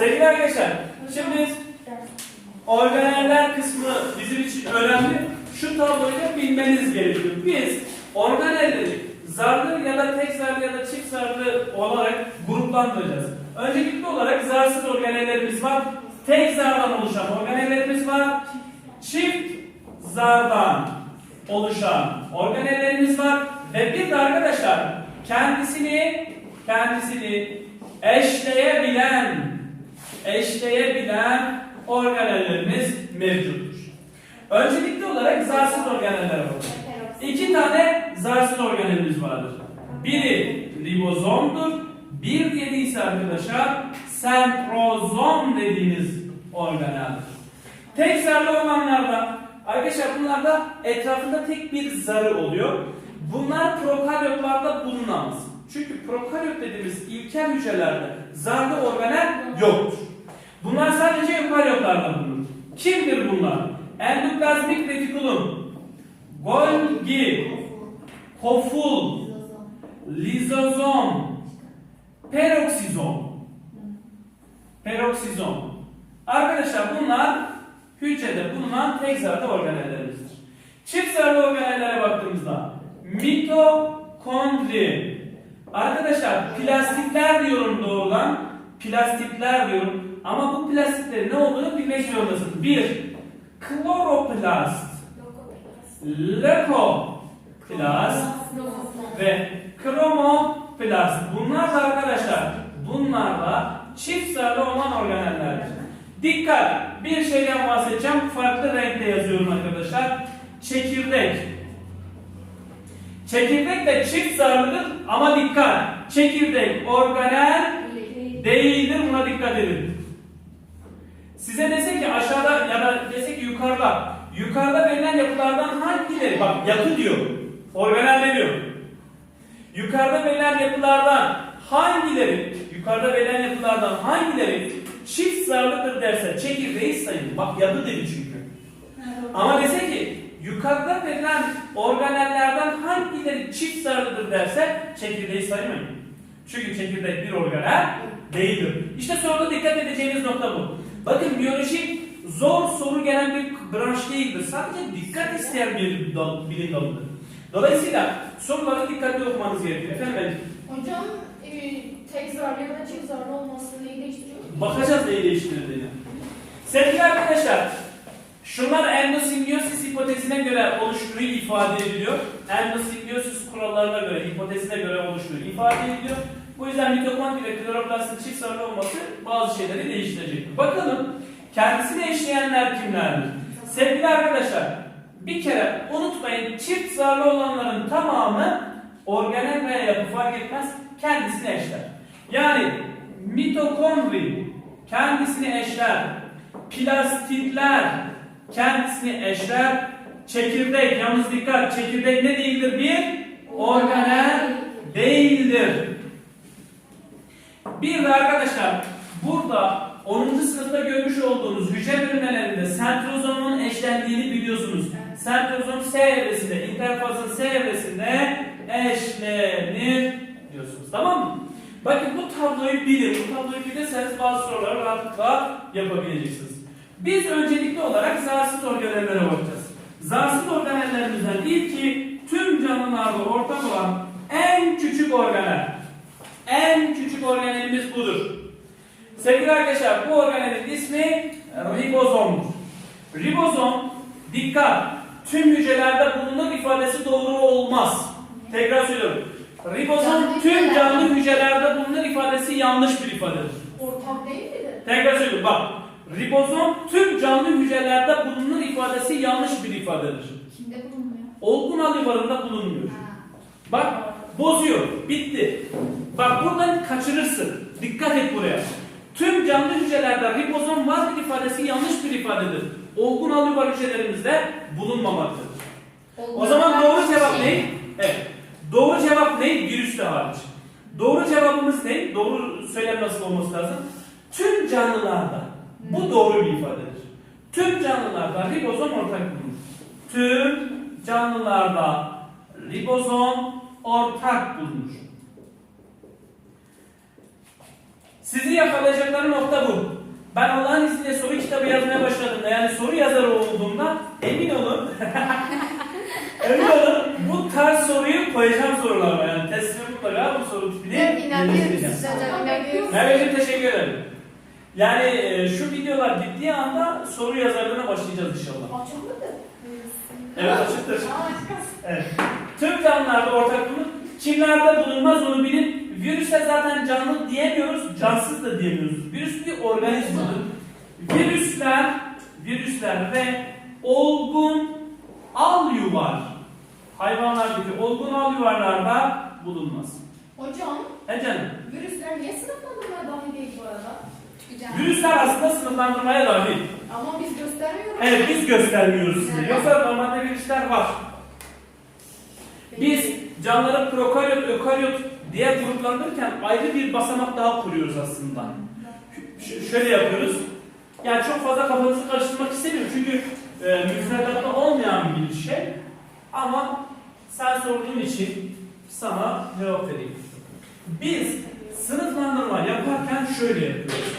Sevgili arkadaşlar, şimdi organeller kısmı bizim için önemli. Şu tabloyu da bilmeniz gerekiyor. Biz organelleri zarlı ya da tek zarlı ya da çift zarlı olarak gruplandıracağız. Öncelikli olarak zarsız organellerimiz var. Tek zardan oluşan organellerimiz var. Çift zardan oluşan organellerimiz var. Ve bir de arkadaşlar kendisini kendisini eşleyebilen eşleyebilen organellerimiz mevcuttur. Öncelikli olarak zarsız organeller var. İki tane zarsız organelimiz vardır. Biri ribozomdur, bir diğeri ise arkadaşlar sentrozom dediğimiz organeldir. Tek zarlı olanlarda arkadaşlar bunlarda etrafında tek bir zarı oluyor. Bunlar prokaryotlarda bulunamaz. Çünkü prokaryot dediğimiz ilkel hücrelerde zarlı organel yoktur. Bunlar sadece eukaryotlarda bulunur. Kimdir bunlar? Endoplazmik retikulum, Golgi, koful, lizozom, peroksizom. Peroksizom. Arkadaşlar bunlar hücrede bulunan tek zarlı organellerimizdir. Çift zarlı organellere baktığımızda mitokondri. Arkadaşlar plastikler diyorum doğrudan. Plastikler diyorum. Ama bu plastiklerin ne olduğunu bilmek zorundasın. Bir, kloroplast, leukoplast ve kromoplast. Bunlar da arkadaşlar, bunlar da çift zarlı olan organellerdir. Dikkat! Bir şeyden bahsedeceğim. Farklı renkte yazıyorum arkadaşlar. Çekirdek. Çekirdek de çift zarlıdır ama dikkat! Çekirdek organel değildir. Buna dikkat edin. Size dese ki aşağıda ya da dese ki yukarıda. Yukarıda verilen yapılardan hangileri? Bak yapı diyor. Organel demiyor. Yukarıda verilen yapılardan hangileri? Yukarıda verilen yapılardan hangileri çift zarlıdır derse çekirdeği sayın. Bak yapı dedi çünkü. Ama dese ki yukarıda verilen organellerden hangileri çift zarlıdır derse çekirdeği saymayın. Çünkü çekirdek bir organel değildir. İşte soruda dikkat edeceğiniz nokta bu. Bakın biyoloji zor soru gelen bir branş değildir. Sadece dikkat isteyen bir dal, bilim dalıdır. Dolayısıyla soruları dikkatli okumanız gerekiyor. Efendim ben Hocam e, tek zarlı ya da çift zarlı olması neyi değiştiriyor? bakacağız neyi değiştirdiğini. Sevgili arkadaşlar, şunlar endosimbiyosis hipotezine göre oluştuğu ifade ediliyor. Endosimbiyosis kurallarına göre, hipotezine göre oluştuğu ifade ediliyor. Bu yüzden mitokondri ve kloroplastin çift zarlı olması bazı şeyleri değiştirecek. Bakalım kendisini eşleyenler kimlerdir? Sevgili arkadaşlar, bir kere unutmayın çift zarlı olanların tamamı organel veya yapı fark etmez kendisini eşler. Yani mitokondri kendisini eşler, plastitler kendisini eşler, çekirdek yalnız dikkat çekirdek ne değildir bir organel değildir. Bir de arkadaşlar burada 10. sınıfta görmüş olduğunuz hücre bölünmelerinde sentrozomun eşlendiğini biliyorsunuz. Sentrozom S evresinde, interfazın S evresinde eşlenir diyorsunuz. Tamam mı? Bakın bu tabloyu bilin. Bu tabloyu bilirseniz bazı soruları rahatlıkla yapabileceksiniz. Biz öncelikli olarak zarsız organellere bakacağız. Zarsız organellerimizden ilki tüm canlılarda ortak olan en küçük organel. En küçük organelimiz budur. Sevgili arkadaşlar bu organelin ismi ribozomdur. Ribozom dikkat tüm hücrelerde bulunur ifadesi doğru olmaz. Tekrar söylüyorum. Ribozom tüm canlı hücrelerde bulunur ifadesi yanlış bir ifadedir. Ortak değil miydi? Tekrar söylüyorum bak. Ribozom tüm canlı hücrelerde bulunur ifadesi yanlış bir ifadedir. Kimde bulunmuyor? Olgun alıvarında bulunmuyor. Ha. Bak bozuyor. Bitti. Bak buradan kaçırırsın. Dikkat et buraya. Tüm canlı hücrelerde ribozom vardır ifadesi yanlış bir ifadedir. Olgun alüvar hücrelerimizde bulunmamaktadır. O zaman doğru cevap ne? Evet. Doğru cevap ne? Virüsle hariç. Doğru cevabımız ne? Doğru söylem nasıl olması lazım? Tüm canlılarda. Bu doğru bir ifadedir. Tüm canlılarda ribozom ortak bulunur. Tüm canlılarda ribozom ortak bulunur. Sizi yakalayacakları nokta bu. Ben Allah'ın izniyle soru kitabı yazmaya başladığımda yani soru yazarı olduğumda emin olun emin olun bu tarz soruyu koyacağım sorularla yani testine mutlaka bu soru tipini inanıyoruz. Merveciğim teşekkür ederim. Yani e, şu videolar bittiği anda soru yazarlığına başlayacağız inşallah. Açılmadı. Evet açıktır. Evet. Tüm canlılarda ortak bulunur. Kimlerde bulunmaz onu bilin. Virüse zaten canlı diyemiyoruz, cansız da diyemiyoruz. Virüs bir organizmadır. Virüsler, virüsler ve olgun al yuvar. Hayvanlardaki olgun al yuvarlarda bulunmaz. Hocam, He canım. virüsler niye sınıflandırmaya dahil değil bu arada? Virüsler aslında sınıflandırmaya dahil. Ama biz göstermiyoruz. Evet biz göstermiyoruz size. Yoksa normalde virüsler var. Biz canlıları prokaryot, ökaryot diye gruplandırırken ayrı bir basamak daha kuruyoruz aslında. Ş- şöyle yapıyoruz. Yani çok fazla kafanızı karıştırmak istemiyorum çünkü e, müfredatta olmayan bir şey. Ama sen sorduğun için sana cevap vereyim. Biz sınıflandırma yaparken şöyle yapıyoruz.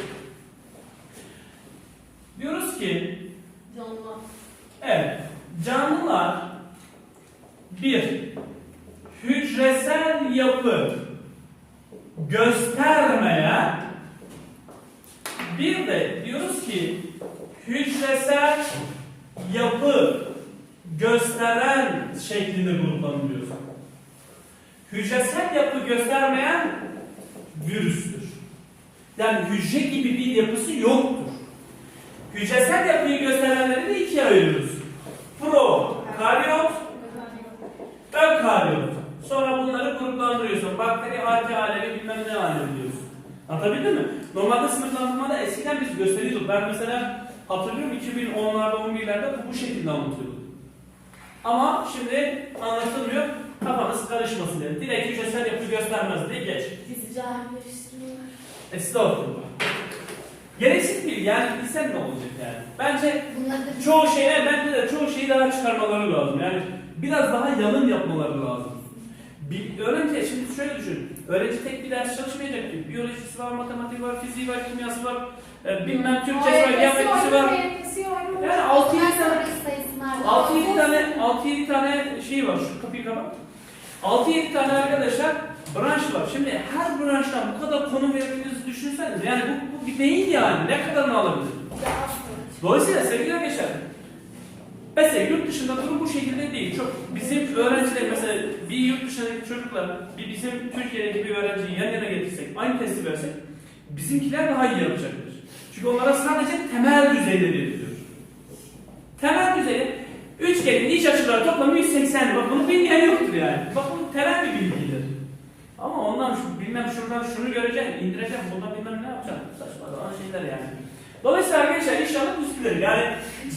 Ki Canlı. Evet, canlılar bir hücresel yapı göstermeyen bir de diyoruz ki hücresel yapı gösteren şeklinde gruplandırıyoruz. Hücresel yapı göstermeyen virüstür. Yani hücre gibi bir yapısı yoktur. Hücresel yapıyı gösterenleri de ikiye ayırıyoruz. Prokaryot, ökaryot. Sonra bunları gruplandırıyorsun. Bakteri, arke alemi, bilmem ne alemi diyorsun. Anlatabildim mi? Normalde sınıflandırmada eskiden biz gösteriyorduk. Ben mesela hatırlıyorum 2010'larda, 11'lerde bu, bu şekilde anlatıyordum. Ama şimdi anlatılmıyor. Kafanız karışmasın diye. Direkt hücresel yapı göstermez diye geç. Bizi cahilleştiriyorlar. Estağfurullah. Gereksiz değil yani bilsen ne olacak yani. Bence çoğu şeye bence de çoğu şeyi daha çıkarmaları lazım. Yani biraz daha yalın yapmaları lazım. Bir öğrenci şimdi şöyle düşün. Öğrenci tek bir ders çalışmayacak ki. Biyolojisi var, matematik var, fiziği var, kimyası var, e, bilmem Türkçesi var, geometrisi var. Yani 6 7 Onlar tane sonra sayısınlar. 6 7 tane 6 7 tane şey var. Şu kapıyı kapat. 6 7 tane arkadaşlar branş var. Şimdi her branştan bu kadar konu verdiğinizi düşünseniz yani bu, bu bir beyin yani ne kadarını alabilir? Dolayısıyla sevgili arkadaşlar mesela yurt dışında durum bu şekilde değil. Çok bizim öğrenciler mesela bir yurt dışındaki çocuklar bir bizim Türkiye'deki bir öğrenciyi yan yana getirsek aynı testi versek bizimkiler daha iyi yapacaktır. Çünkü onlara sadece temel düzeyde veriliyor. Temel düzeyde üçgenin iç açıları toplamı 180. Bak bunu bilmeyen yoktur yani. Bak bu temel bir bilgidir. Ama ondan şu, bilmem şuradan şunu göreceksin, indireceksin, bundan bilmem ne yapacaksın. Saçma sapan şeyler yani. Dolayısıyla arkadaşlar inşallah düzgelir. Yani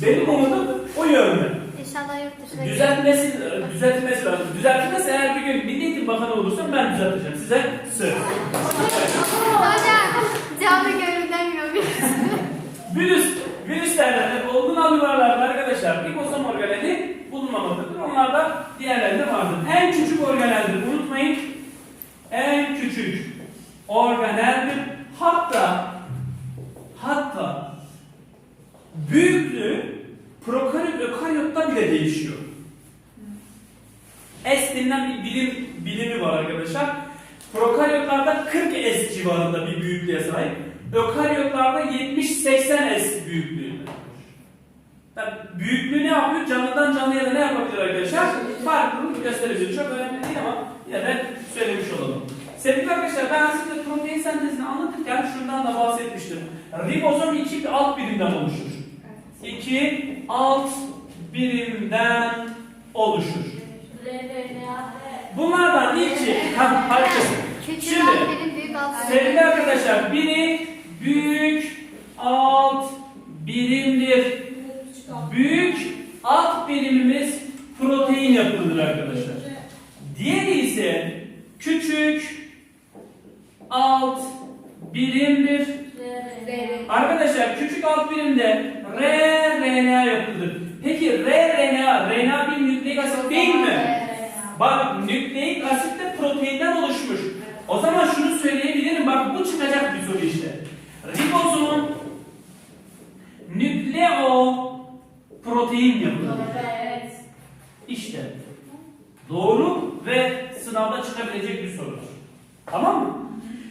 benim umudum o yönde. İnşallah yurt dışına Düzeltmesi, düzeltmesi lazım. Düzeltilmezse eğer bir gün Milli Eğitim Bakanı olursam ben düzelteceğim. Size söz. Hocam canlı gönülden inanıyoruz. Virüs, virüslerde olgun alüvarlarda arkadaşlar ribozom organeli bulunmamaktadır. Onlar da diğerlerinde vardır. En küçük organeldir. Unutmayın. En küçük organeldir. Hatta hatta büyüklüğü prokaryot ökaryotta bile değişiyor. S denilen bir bilim, bilimi var arkadaşlar. Prokaryotlarda 40 S civarında bir büyüklüğe sahip. Ökaryotlarda 70-80 S büyüklüğünde. Yani büyüklüğü ne yapıyor? Canlıdan canlıya da ne yapabilir arkadaşlar? Farklılık gösterebilir. Çok önemli değil ama yine de söylemiş olalım. Sevgili arkadaşlar ben size protein sentezini anlatırken şundan da bahsetmiştim. Ribozom iki alt birimden oluşur. İki alt birimden oluşur. Bunlardan ilki, ha, harikasın. Şimdi. Sevgili arkadaşlar, biri büyük alt birimdir. Büyük alt birimimiz protein yapılıdır arkadaşlar. Diğeri ise küçük alt birimdir. Arkadaşlar küçük alt birimde rRNA yapılır. Peki rRNA, RNA bir nükleik asit değil mi? Bak nükleik asit de proteinden oluşmuş. O zaman şunu söyleyebilirim bak bu çıkacak bir soru işte. Nükleoprotein yapıdır. Evet. İşte doğru ve sınavda çıkabilecek bir sorudur. Tamam mı?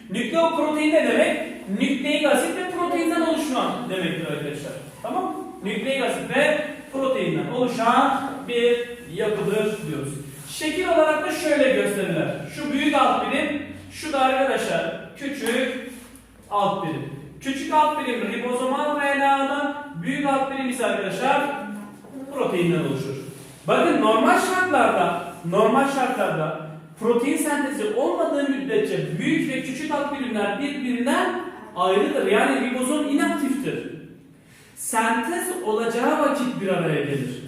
Nükleoprotein ne demek? Nükleik asit ve proteinden oluşan demektir arkadaşlar. Tamam mı? Nükleik asit ve proteinden oluşan bir yapıdır diyoruz. Şekil olarak da şöyle gösterirler. Şu büyük alt birim, şu da arkadaşlar küçük alt birim. Küçük alt birim ribozomal RNA'dan, büyük alt birim ise arkadaşlar proteinden oluşur. Bakın normal şartlarda, normal şartlarda protein sentezi olmadığı müddetçe büyük ve küçük alt birimler birbirinden ayrıdır. Yani ribozom inaktiftir. Sentez olacağı vakit bir araya gelir.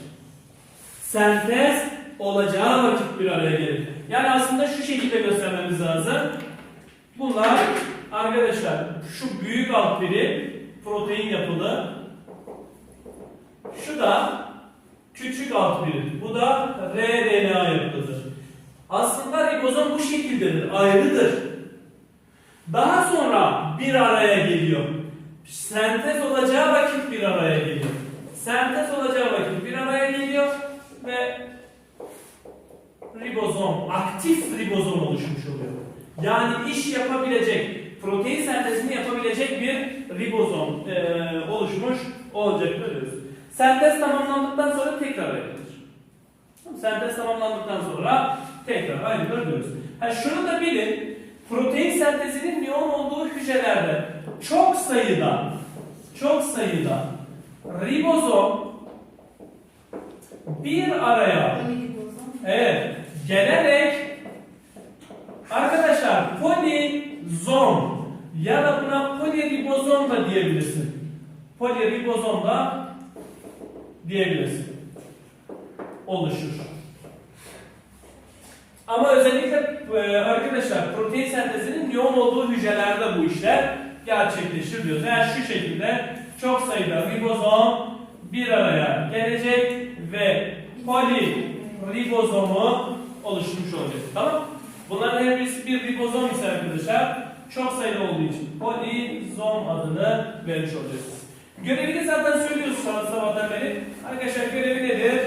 Sentez olacağı vakit bir araya gelir. Yani aslında şu şekilde göstermemiz lazım. Bunlar arkadaşlar şu büyük alt birim protein yapılı. Şu da küçük alt birim. Bu da rRNA yapılıdır. Aslında ribozom bu şekildedir, ayrıdır. Daha sonra bir araya geliyor. Sentez olacağı vakit bir araya geliyor. Sentez olacağı vakit bir araya geliyor ve ribozom, aktif ribozom oluşmuş oluyor. Yani iş yapabilecek, protein sentezini yapabilecek bir ribozom eee, oluşmuş olacaktır diyoruz. Sentez tamamlandıktan sonra tekrar ayrılır. Sentez tamamlandıktan sonra tekrar ayrılır diyoruz. Ha şunu da bilin, protein sentezinin yoğun olduğu hücrelerde çok sayıda, çok sayıda ribozom bir araya Evet, gelerek arkadaşlar polizom ya da buna poliribozom da diyebilirsin. Poliribozom da diyebilirsin. Oluşur. Ama özellikle e, arkadaşlar protein sentezinin yoğun olduğu hücrelerde bu işler gerçekleşir diyoruz. Yani şu şekilde çok sayıda ribozom bir araya gelecek ve poliribozomu oluşmuş olacak. Tamam? Bunların her birisi bir ribozom ise arkadaşlar çok sayıda olduğu için polizom adını vermiş olacağız. Görevini zaten söylüyoruz şu an sabahtan beri. Arkadaşlar görevi nedir?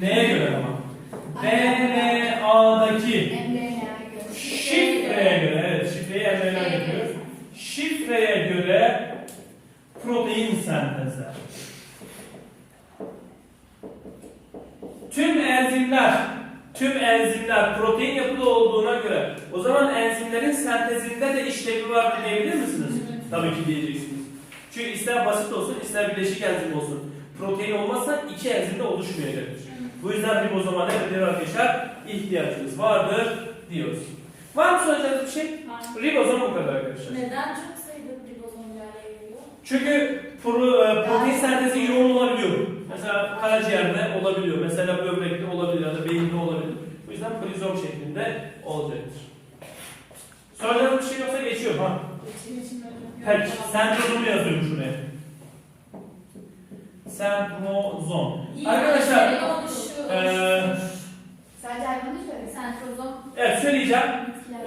Neye göre ama? DNA'daki şifreye göre, evet şifreyi mRNA yapıyor. Şifreye göre protein sentezler. Tüm enzimler, tüm enzimler protein yapılı olduğuna göre o zaman enzimlerin sentezinde de işlevi var diyebilir misiniz? Tabii ki diyeceksiniz. Çünkü ister basit olsun ister bileşik enzim olsun. Protein olmazsa iki enzim de oluşmayacaktır. Bu yüzden ribozoma ne nedir arkadaşlar? İhtiyacımız vardır diyoruz. Var mı soracağınız bir şey? Ribozom bu kadar arkadaşlar. Neden çok sayıda ribozom bir araya geliyor? Çünkü pro, e, protein sentezi yoğun olabiliyor. Mesela karaciğerde olabiliyor. Mesela böbrekte olabilir ya da beyinde olabilir. Bu yüzden prizom şeklinde olacaktır. Soracağınız bir şey yoksa geçiyorum ha. Peki, sentrozomu yazıyorum şuraya. Sentrozom. Arkadaşlar, eee Sadece hayvanı söyle. Sentrozom. evet söyleyeceğim.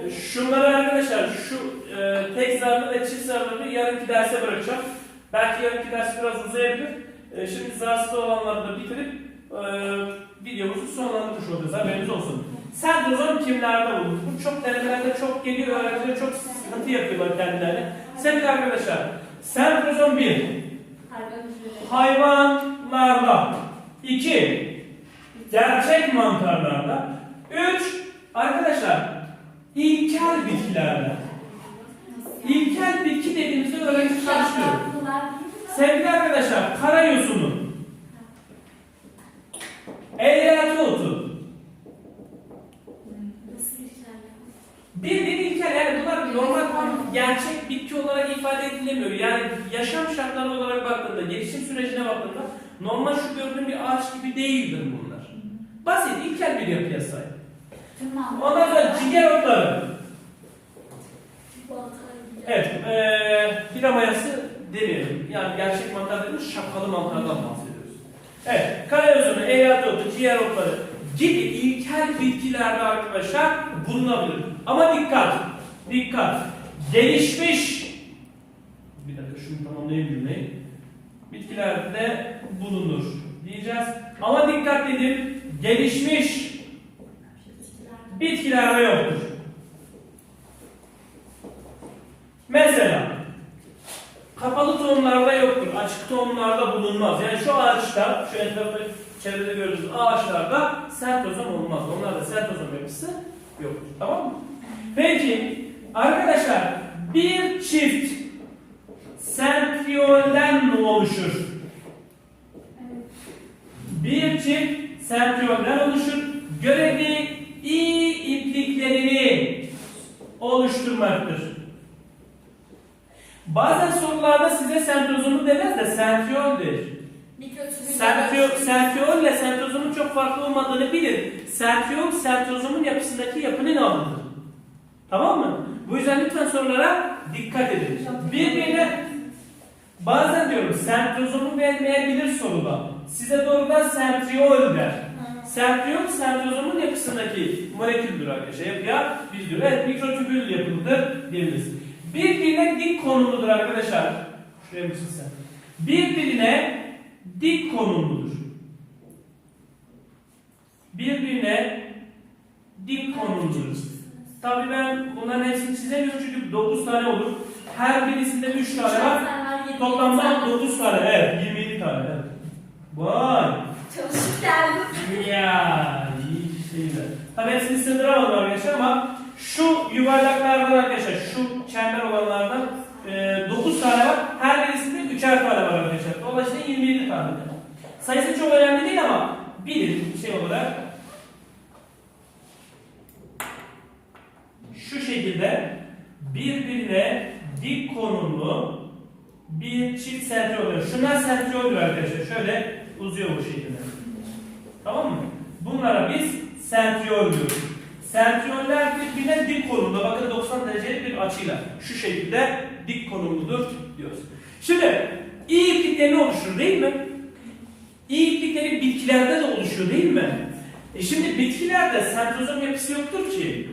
E, Şunları arkadaşlar, şu e, tek zarlı ve çift zarları yarınki derse bırakacağım. Belki yarınki ders biraz uzayabilir. E, şimdi zarsız olanları da bitirip e, videomuzu sonlandırmış olacağız. Haberiniz olsun. Sentrozom kimlerde olur? Bu çok denemelerde çok geliyor. Öğrenciler çok sıkıntı yapıyorlar kendilerine. Sevgili arkadaşlar, sentrozom 1. Hayvan hücreleri. Hayvanlarda. 2. Gerçek mantarlarda. 3. Arkadaşlar ilkel bitkilerde. İlkel bitki dediğimizde öğrenci çalışıyor. Sevgili arkadaşlar karayosunu. Eğreti otu. Bildiğin ilkel yani bunlar normal gerçek bitki olarak ifade edilemiyor. Yani yaşam şartları olarak baktığında, gelişim sürecine baktığında normal şu gördüğün bir ağaç gibi değildir bunlar. Basit, ilkel bir yapıya sahip. Ondan sonra ciger otları. Evet, eee pira mayası demeyelim. Yani gerçek mantar dediğimiz şapkalı mantardan bahsediyoruz. Evet, karayozunu, eğreti otu, ciğer otları gibi ilkel bitkilerde arkadaşlar bulunabilir. Ama dikkat, dikkat. Gelişmiş, bir dakika şunu tamamlayayım cümleyi. bitkilerde bulunur diyeceğiz. Ama dikkat edin gelişmiş bitkilerde yoktur. Mesela kapalı tohumlarda yoktur, açık tohumlarda bulunmaz. Yani şu ağaçta, şu etrafta çevrede gördüğünüz ağaçlarda sertozom olmaz. Onlarda sertozom yapısı yoktur. Tamam mı? Peki arkadaşlar bir çift sentriyolden mi oluşur? Bir çift sentriyolden oluşur. Görevi iyi ipliklerini oluşturmaktır. Bazen sorularda size sentrozomu demez de sentriyol der. Sentriyol, sentriyol ile sentrozomun çok farklı olmadığını bilir. Sentriyol, sentrozomun yapısındaki yapının adıdır. Tamam mı? Bu yüzden lütfen sorulara dikkat edin. Birbirine bazen diyorum sentrozomu vermeyebilir soruda. Size doğrudan sentriyol der. Sentriyol, sentrozomun yapısındaki moleküldür arkadaşlar. Yapıya biz diyor. Evet, mikrotübül yapılıdır diyebiliriz. Birbirine dik konumludur arkadaşlar. Şuraya mısın sen? Birbirine dik konumludur. Birbirine dik konumludur. Tabii ben bunların hepsini çizemiyorum çünkü 9 tane olur. Her birisinde 3 tane var. Toplamda 9 tane. Evet, 27 tane. Evet. Vay! Çalışıp geldim. Ya iyi şeyler. Tabii hepsini sığdıramadım arkadaşlar ama şu yuvarlaklardan arkadaşlar, şu çember olanlardan 9 tane var. Her birisinde 3'er tane var arkadaşlar. Dolayısıyla 27 tane. Sayısı çok önemli değil ama bilin şey olarak şu şekilde birbirine dik konumlu bir çift sentriol oluyor. Şunlar sentrioldür arkadaşlar. Şöyle uzuyor bu şekilde. Tamam mı? Bunlara biz sentriol diyoruz. Sentrioller birbirine dik konumda. Bakın 90 derecelik bir açıyla. Şu şekilde dik konumludur diyoruz. Şimdi iyi iplikleri oluşur değil mi? İyi iplikleri bitkilerde de oluşuyor değil mi? E şimdi bitkilerde sentrozom yapısı yoktur ki.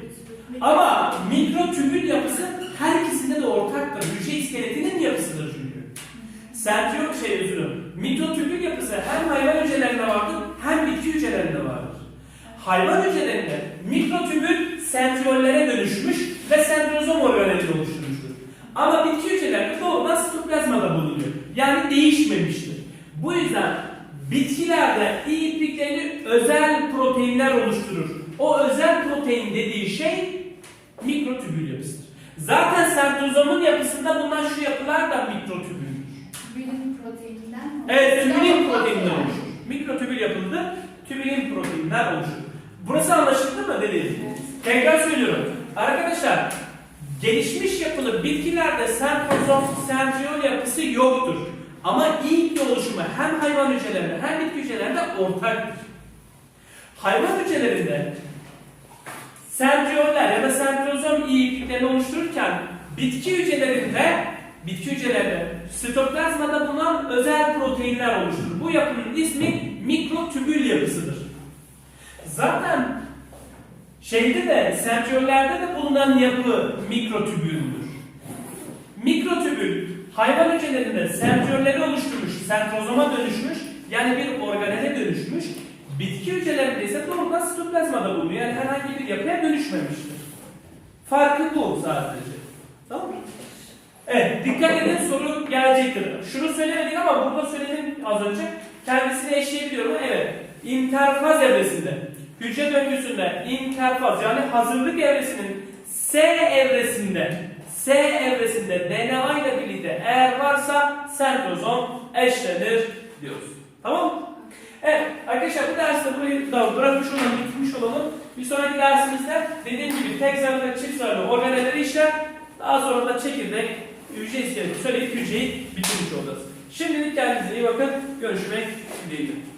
Ama mikrotübül yapısı her ikisinde de ortaktır. Hücre iskeletinin yapısıdır çünkü. Sentriol şey özürüm. Mikrotübül yapısı hem hayvan hücrelerinde vardır hem bitki hücrelerinde vardır. Hayvan hücrelerinde mikrotübül sentriollere dönüşmüş ve sentrozom organelini oluşturmuştur. Ama bitki hücrelerinde doğrudan sitoplazmada bulunuyor. Yani değişmemiştir. Bu yüzden bitkilerde iyi ipliklerini özel proteinler oluşturur. O özel protein dediği şey mikrotübül yapısıdır. Zaten sentrozomun yapısında bulunan şu yapılar da mikrotübüldür. Bilim proteininden mi? Evet, tübülin proteinler oluşur. Mikrotübül yapıldı, tübülin proteinler oluşur. Burası anlaşıldı mı dediğim? Tekrar söylüyorum. Arkadaşlar, gelişmiş yapılı bitkilerde sentrozom, sentriol yapısı yoktur. Ama ilk oluşumu hem hayvan hücrelerinde hem bitki hücrelerinde ortaktır. Hayvan hücrelerinde sentrioller ya da sentrozom iyi ipliklerini oluştururken bitki hücrelerinde bitki hücrelerinde sitoplazmada bulunan özel proteinler oluşturur. Bu yapının ismi mikrotübül yapısıdır. Zaten şeyde de sentriollerde de bulunan yapı mikrotübüldür. Mikrotübül hayvan hücrelerinde sentriolleri oluşturmuş, sentrozoma dönüşmüş yani bir organele dönüşmüş. Bitki hücrelerinde ise doğrudan sitoplazmada bulunuyor. Yani herhangi bir yapıya dönüşmemiştir. Farkı bu sadece. Tamam mı? Evet, dikkat edin soru gelecektir. Şunu söylemedik ama burada söyledim az önce. Kendisini eşleyebiliyorum. Evet, interfaz evresinde, hücre döngüsünde interfaz yani hazırlık evresinin S evresinde, S evresinde DNA ile birlikte eğer varsa sentrozom eşlenir diyoruz. Tamam mı? Evet arkadaşlar bu derste burayı da bırakmış olalım, bitirmiş olalım. Bir sonraki dersimizde dediğim gibi tek zararlı ve çift zararlı organelleri işler. Daha sonra da çekirdek, hücre iskeleti söyleyip hücreyi bitirmiş olacağız. Şimdilik kendinize iyi bakın. Görüşmek dileğiyle.